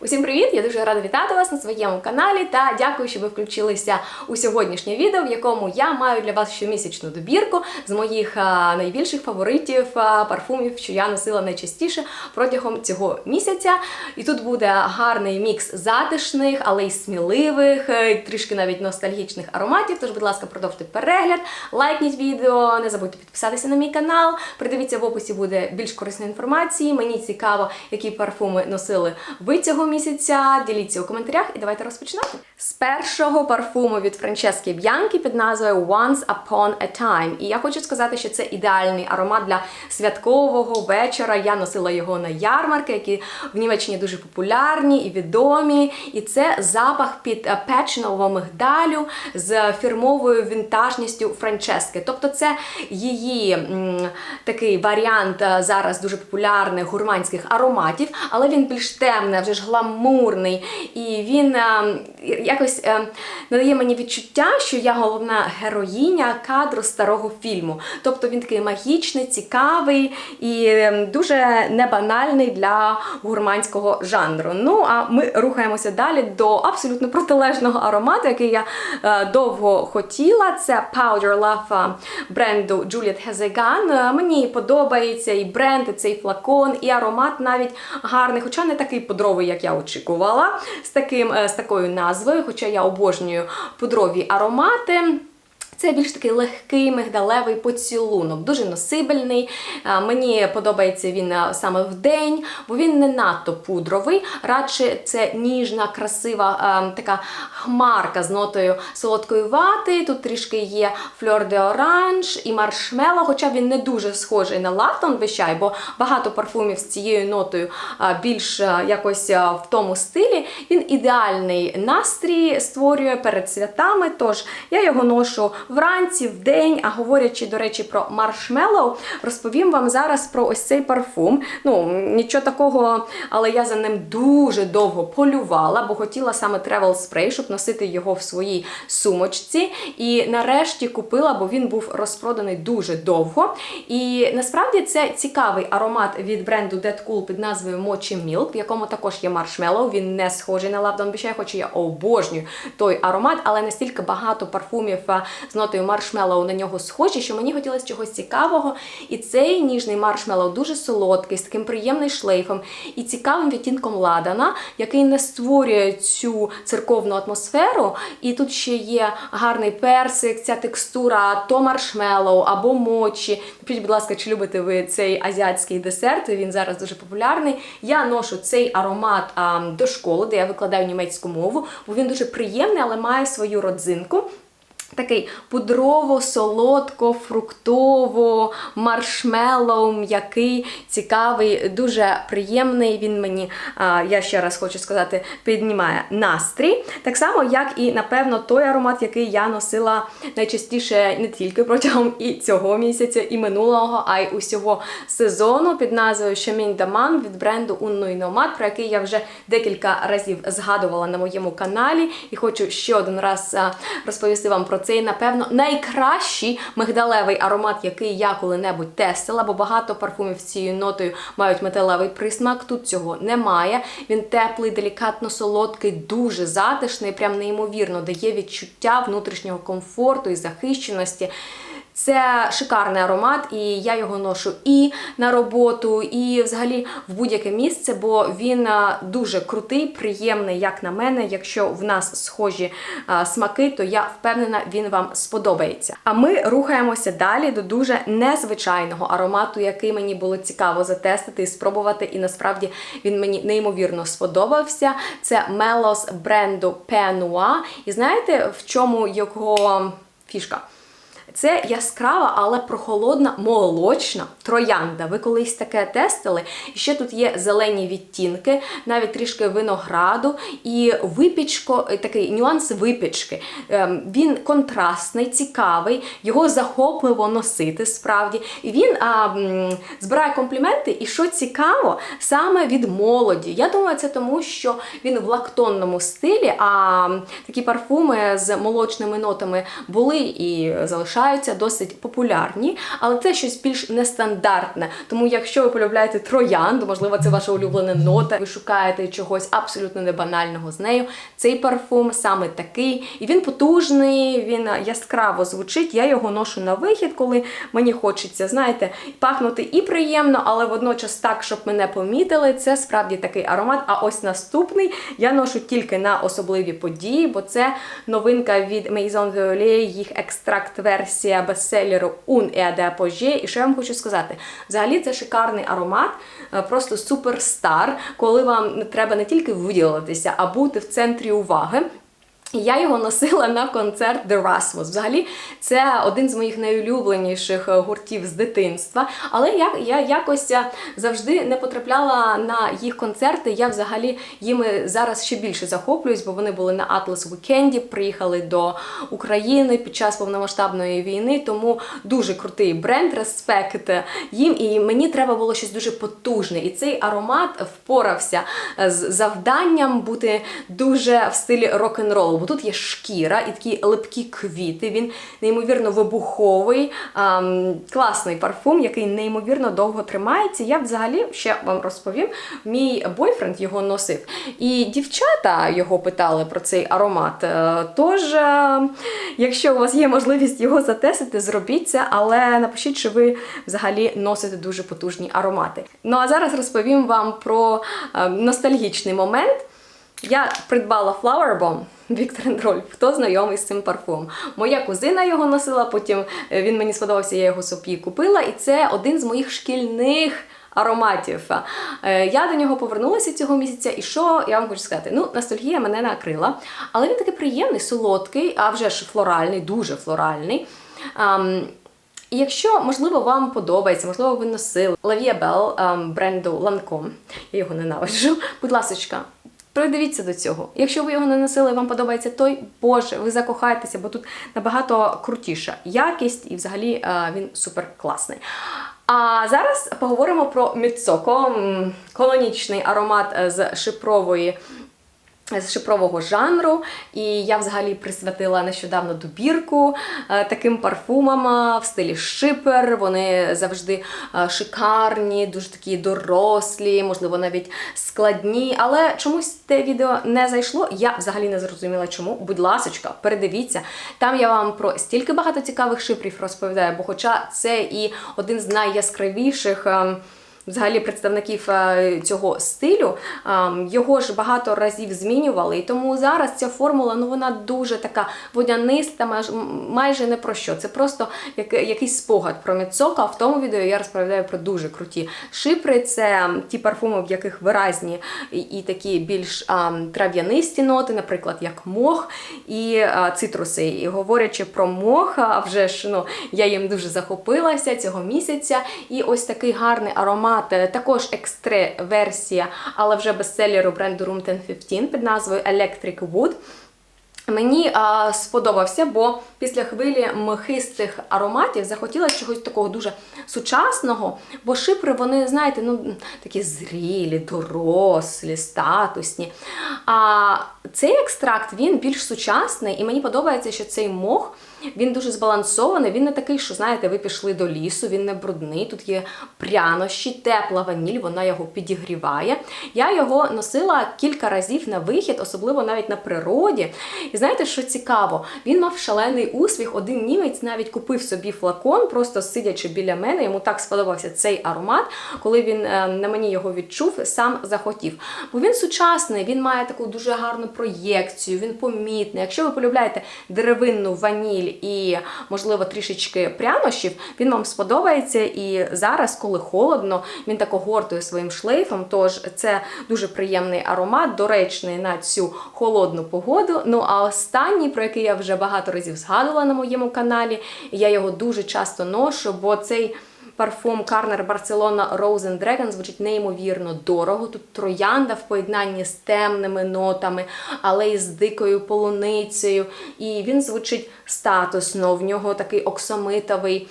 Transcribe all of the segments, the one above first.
Усім привіт! Я дуже рада вітати вас на своєму каналі та дякую, що ви включилися у сьогоднішнє відео, в якому я маю для вас щомісячну добірку з моїх найбільших фаворитів парфумів, що я носила найчастіше протягом цього місяця. І тут буде гарний мікс затишних, але й сміливих, е, трішки навіть ностальгічних ароматів. Тож, будь ласка, продовжуйте перегляд, лайкніть відео, не забудьте підписатися на мій канал. Придивіться в описі буде більш корисної інформації. Мені цікаво, які парфуми носили ви цього місяця. Діліться у коментарях і давайте розпочинати. З першого парфуму від Франчески Б'янки під назвою Once Upon a Time. І я хочу сказати, що це ідеальний аромат для святкового вечора. Я носила його на ярмарки, які в Німеччині дуже популярні і відомі. І це запах під е, печенового мигдалю з фірмовою вінтажністю Франчески. Тобто, це її м, такий варіант е, зараз дуже популярних гурманських ароматів, але він більш темний, вже ж гламурний. І він е, якось е, надає мені відчуття, що я головна героїня кадру старого фільму. Тобто він такий магічний, цікавий і е, дуже небанальний для гурманського жанру. Ну а ми рухаємося далі до абсолютно протилежного аромату, який я довго хотіла. Це Powder Love бренду Juliet Hezegan. Мені подобається і бренд, і цей флакон, і аромат навіть гарний, хоча не такий пудровий, як я очікувала, з, таким, е, з такою назвою, хоча я обожнюю пудрові аромати. Це більш такий легкий мигдалевий поцілунок, дуже носибельний. Мені подобається він саме в день, бо він не надто пудровий, радше це ніжна, красива така хмарка з нотою солодкої вати. Тут трішки є фльор де оранж і маршмело, хоча він не дуже схожий на латон вищай, бо багато парфумів з цією нотою більш якось в тому стилі. Він ідеальний настрій створює перед святами. Тож я його ношу вранці, в день. А говорячи, до речі, про маршмеллоу, розповім вам зараз про ось цей парфум. Ну, нічого такого, але я за ним дуже довго полювала, бо хотіла саме Travel Spray, щоб носити його в своїй сумочці. І нарешті купила, бо він був розпроданий дуже довго. І насправді це цікавий аромат від бренду Dead Cool під назвою Mochi Milk, в якому також є маршмеллоу. Він не схожий на Love Don't Be хоча я обожнюю той аромат, але настільки багато парфумів з нотою маршмеллоу на нього схожі, що мені хотілося чогось цікавого. І цей ніжний маршмеллоу дуже солодкий, з таким приємним шлейфом і цікавим відтінком ладана, який не створює цю церковну атмосферу. І тут ще є гарний персик, ця текстура то маршмеллоу або мочі. Напишіть, будь ласка, чи любите ви цей азіатський десерт? Він зараз дуже популярний. Я ношу цей аромат а, до школи, де я викладаю німецьку мову, бо він дуже приємний, але має свою родзинку. Такий пудрово, солодко, фруктово, маршмеллоу, м'який, цікавий, дуже приємний. Він мені, я ще раз хочу сказати, піднімає настрій. Так само, як і, напевно, той аромат, який я носила найчастіше не тільки протягом і цього місяця, і минулого, а й усього сезону під назвою Шамінь Даман від бренду Номад, про який я вже декілька разів згадувала на моєму каналі. І хочу ще один раз розповісти вам про цей, напевно, найкращий мигдалевий аромат, який я коли-небудь тестила, бо багато парфумів з цією нотою мають металевий присмак. Тут цього немає. Він теплий, делікатно солодкий, дуже затишний, прям неймовірно дає відчуття внутрішнього комфорту і захищеності. Це шикарний аромат, і я його ношу і на роботу, і взагалі в будь-яке місце, бо він дуже крутий, приємний, як на мене. Якщо в нас схожі смаки, то я впевнена, він вам сподобається. А ми рухаємося далі до дуже незвичайного аромату, який мені було цікаво затестити і спробувати. І насправді він мені неймовірно сподобався. Це Мелос бренду Penua. І знаєте, в чому його фішка? Це яскрава, але прохолодна молочна троянда. Ви колись таке тестили. І ще тут є зелені відтінки, навіть трішки винограду і випічко, такий нюанс випічки. Ем, Він контрастний, цікавий, його захопливо носити справді. І він а, збирає компліменти. І що цікаво, саме від молоді. Я думаю, це тому, що він в лактонному стилі, а такі парфуми з молочними нотами були і залишаються вважаються досить популярні, але це щось більш нестандартне. Тому, якщо ви полюбляєте троянд, можливо, це ваша улюблена нота, ви шукаєте чогось абсолютно не банального з нею. Цей парфум саме такий, і він потужний, він яскраво звучить. Я його ношу на вихід, коли мені хочеться, знаєте, пахнути і приємно, але водночас так, щоб мене помітили. Це справді такий аромат. А ось наступний я ношу тільки на особливі події, бо це новинка від Maison Violet, їх екстракт-версія бестселеру Un et de Apogée. І що я вам хочу сказати? Взагалі це шикарний аромат, е, просто суперстар, коли вам треба не тільки виділитися, а бути в центрі уваги. І Я його носила на концерт The Rasmus. Взагалі, це один з моїх найулюбленіших е, гуртів з дитинства. Але я я якось е, завжди не потрапляла на їх концерти. Я взагалі їми зараз ще більше захоплююсь, бо вони були на Atlas Weekend, приїхали до України під час повномасштабної війни. Тому дуже крутий бренд, респект їм. І мені треба було щось дуже потужне. І цей аромат впорався з завданням бути дуже в стилі рок-н-ролу бо тут є шкіра і такі липкі квіти. Він неймовірно вибуховий, ем, класний парфум, який неймовірно довго тримається. Я взагалі ще вам розповім, мій бойфренд його носив. І дівчата його питали про цей аромат. Е, тож, е, якщо у вас є можливість його затестити, зробіть це, але напишіть, що ви взагалі носите дуже потужні аромати. Ну а зараз розповім вам про е, ностальгічний момент. Я придбала Flower Bomb Віктор Рольф. Хто знайомий з цим парфумом? Моя кузина його носила, потім е, він мені сподобався, я його собі купила. І це один з моїх шкільних. Ароматів. Е, я до нього повернулася цього місяця, і що я вам хочу сказати? Ну, ностальгія мене накрила, але він такий приємний, солодкий, а вже ж флоральний, дуже флоральний. І якщо, можливо, вам подобається, можливо, ви носили Lavia Bell бренду Lancome, я його ненавиджу, будь ласка, Придивіться до цього. Якщо ви його не носили, вам подобається той, боже, ви закохаєтеся, бо тут набагато крутіша якість і взагалі е, він супер класний. А зараз поговоримо про Міцоко, колонічний аромат е, з шипрової з шипрового жанру, і я взагалі присвятила нещодавно добірку е, таким парфумам е, в стилі шипер. Вони завжди е, шикарні, дуже такі дорослі, можливо, навіть складні. Але чомусь те відео не зайшло. Я взагалі не зрозуміла, чому. Будь ласочка, передивіться. Там я вам про стільки багато цікавих шипрів розповідаю, бо, хоча це і один з найяскравіших. Взагалі представників е, цього стилю. Його ж багато разів змінювали, і тому зараз ця формула ну вона дуже така водяниста, майже не про що. Це просто якийсь спогад про Міцока. В тому відео я розповідаю про дуже круті шипри. Це ті парфуми, в яких виразні і, такі більш трав'янисті ноти, наприклад, як мох і цитруси. І говорячи про мох, а вже ж ну, я їм дуже захопилася цього місяця. І ось такий гарний аромат аромат, також екстре-версія, але вже бестселеру бренду Room 1015 під назвою Electric Wood. Мені а, сподобався, бо після хвилі мхистих ароматів захотіла чогось такого дуже сучасного, бо шипри, вони, знаєте, ну, такі зрілі, дорослі, статусні. А цей екстракт він більш сучасний, і мені подобається, що цей мох він дуже збалансований, він не такий, що, знаєте, ви пішли до лісу, він не брудний. Тут є прянощі, тепла ваніль, вона його підігріває. Я його носила кілька разів на вихід, особливо навіть на природі. І знаєте, що цікаво? Він мав шалений усміх. Один німець навіть купив собі флакон, просто сидячи біля мене. Йому так сподобався цей аромат, коли він е, на мені його відчув, сам захотів. Бо він сучасний, він має таку дуже гарну проєкцію, він помітний. Якщо ви полюбляєте деревинну ваніль і, можливо, трішечки прянощів, він вам сподобається. І зараз, коли холодно, він так огортує своїм шлейфом. Тож це дуже приємний аромат, доречний на цю холодну погоду. Ну а останній, про який я вже багато разів згадувала на моєму каналі, я його дуже часто ношу, бо цей. Парфум Карнер Барселона Rose and Dragon звучить неймовірно дорого. Тут троянда в поєднанні з темними нотами, але і з дикою полуницею. І він звучить статусно, в нього такий оксамитовий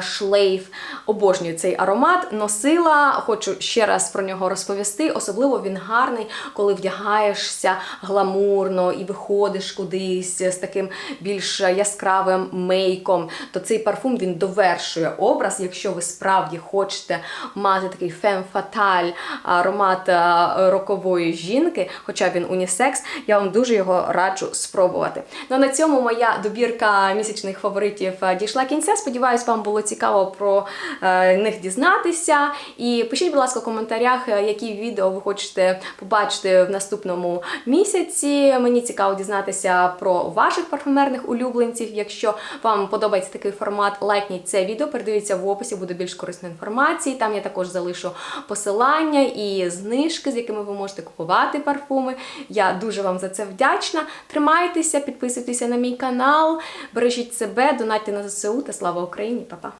Шлейф, обожнюю цей аромат. Носила, хочу ще раз про нього розповісти. Особливо він гарний, коли вдягаєшся гламурно і виходиш кудись з таким більш яскравим мейком. То цей парфум він довершує образ. Якщо ви справді хочете мати такий фем фаталь аромат е, рокової жінки, хоча він унісекс, я вам дуже його раджу спробувати. Ну на цьому моя добірка місячних фаворитів е, дійшла кінця. Сподіваюсь, вам було цікаво про е, них дізнатися. І пишіть, будь ласка, в коментарях, е, які відео ви хочете побачити в наступному місяці. Мені цікаво дізнатися про ваших парфюмерних улюбленців. Якщо вам подобається такий формат, лайкніть це відео, передивіться в описі, буде більш корисної інформації. Там я також залишу посилання і знижки, з якими ви можете купувати парфуми. Я дуже вам за це вдячна. Тримайтеся, підписуйтеся на мій канал, бережіть себе, донатьте на ЗСУ та слава Україні, 方。